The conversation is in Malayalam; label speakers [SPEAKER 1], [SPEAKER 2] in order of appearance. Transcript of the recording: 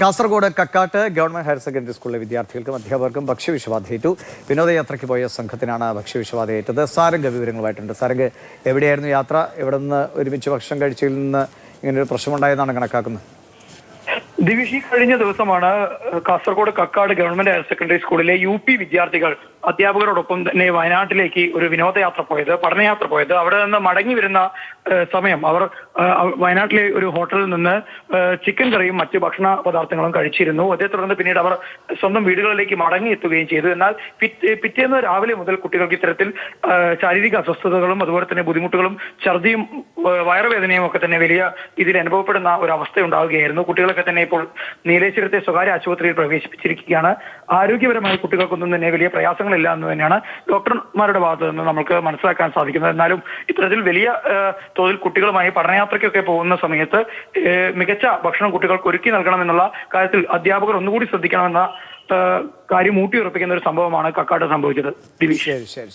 [SPEAKER 1] Kasaragod Kakkat government higher secondary സ്കൂളിലെ വിദ്യാർത്ഥികൾക്കും അധ്യാപകർക്കും ഭക്ഷ്യവിഷബാധയേറ്റു. വിനോദയാത്രയ്ക്ക് പോയ സംഘത്തിനാണ് ഭക്ഷ്യവിഷബാധയേറ്റത്. സാരംഗ വിവരങ്ങളുമായിട്ടുണ്ട്. സാരംഗ് എവിടെയായിരുന്നു യാത്ര? എവിടെ നിന്ന് ഒരുമിച്ച് ഭക്ഷണം കഴിച്ചതിൽ നിന്ന് ഇങ്ങനൊരു പ്രശ്നമുണ്ടായെന്നാണ് കണക്കാക്കുന്നത്?
[SPEAKER 2] ദിവിഷി കഴിഞ്ഞ ദിവസമാണ് Kasaragod Kakkad government higher secondary സ്കൂളിലെ യു വിദ്യാർത്ഥികൾ അധ്യാപകരോടൊപ്പം തന്നെ വയനാട്ടിലേക്ക് ഒരു വിനോദയാത്ര പോയത് പഠനയാത്ര പോയത്. അവിടെ നിന്ന് മടങ്ങി വരുന്ന സമയം അവർ വയനാട്ടിലെ ഒരു ഹോട്ടലിൽ നിന്ന് ചിക്കൻ കറിയും മറ്റ് ഭക്ഷണ പദാർത്ഥങ്ങളും കഴിച്ചിരുന്നു. അതേ തുടർന്ന് പിന്നീട് അവർ സ്വന്തം വീടുകളിലേക്ക് മടങ്ങി എത്തുകയും ചെയ്തു. എന്നാൽ പിറ്റേ- പിറ്റേന്ന് രാവിലെ മുതൽ കുട്ടികൾക്ക് ഇത്തരത്തിൽ ശാരീരിക അസ്വസ്ഥതകളും അതുപോലെ തന്നെ ബുദ്ധിമുട്ടുകളും ഛർദിയും വയറുവേദനയും ഒക്കെ തന്നെ വലിയ ഇതിൽ അനുഭവപ്പെടുന്ന ഒരു അവസ്ഥ ഉണ്ടാവുകയായിരുന്നു കുട്ടികളൊക്കെ തന്നെ ഇപ്പോൾ നീലേശ്വരത്തെ സ്വകാര്യ ആശുപത്രിയിൽ പ്രവേശിപ്പിച്ചിരിക്കുകയാണ്. ആരോഗ്യപരമായി കുട്ടികൾക്കൊന്നും തന്നെ വലിയ പ്രയാസങ്ങളില്ല എന്ന് തന്നെയാണ് ഡോക്ടർമാരുടെ ഭാഗത്ത് നിന്ന് നമുക്ക് മനസ്സിലാക്കാൻ സാധിക്കുന്നത്. എന്നാലും ഇത്തരത്തിൽ വലിയ തോതിൽ കുട്ടികളുമായി പഠനയാത്രയ്ക്കൊക്കെ പോകുന്ന സമയത്ത് മികച്ച ഭക്ഷണം കുട്ടികൾക്ക് ഒരുക്കി നൽകണമെന്നുള്ള കാര്യത്തിൽ അധ്യാപകർ ഒന്നുകൂടി ശ്രദ്ധിക്കണമെന്ന കാര്യം ഊട്ടിയുറപ്പിക്കുന്ന ഒരു സംഭവമാണ് കക്കാട് സംഭവിച്ചത്.
[SPEAKER 1] ശരി.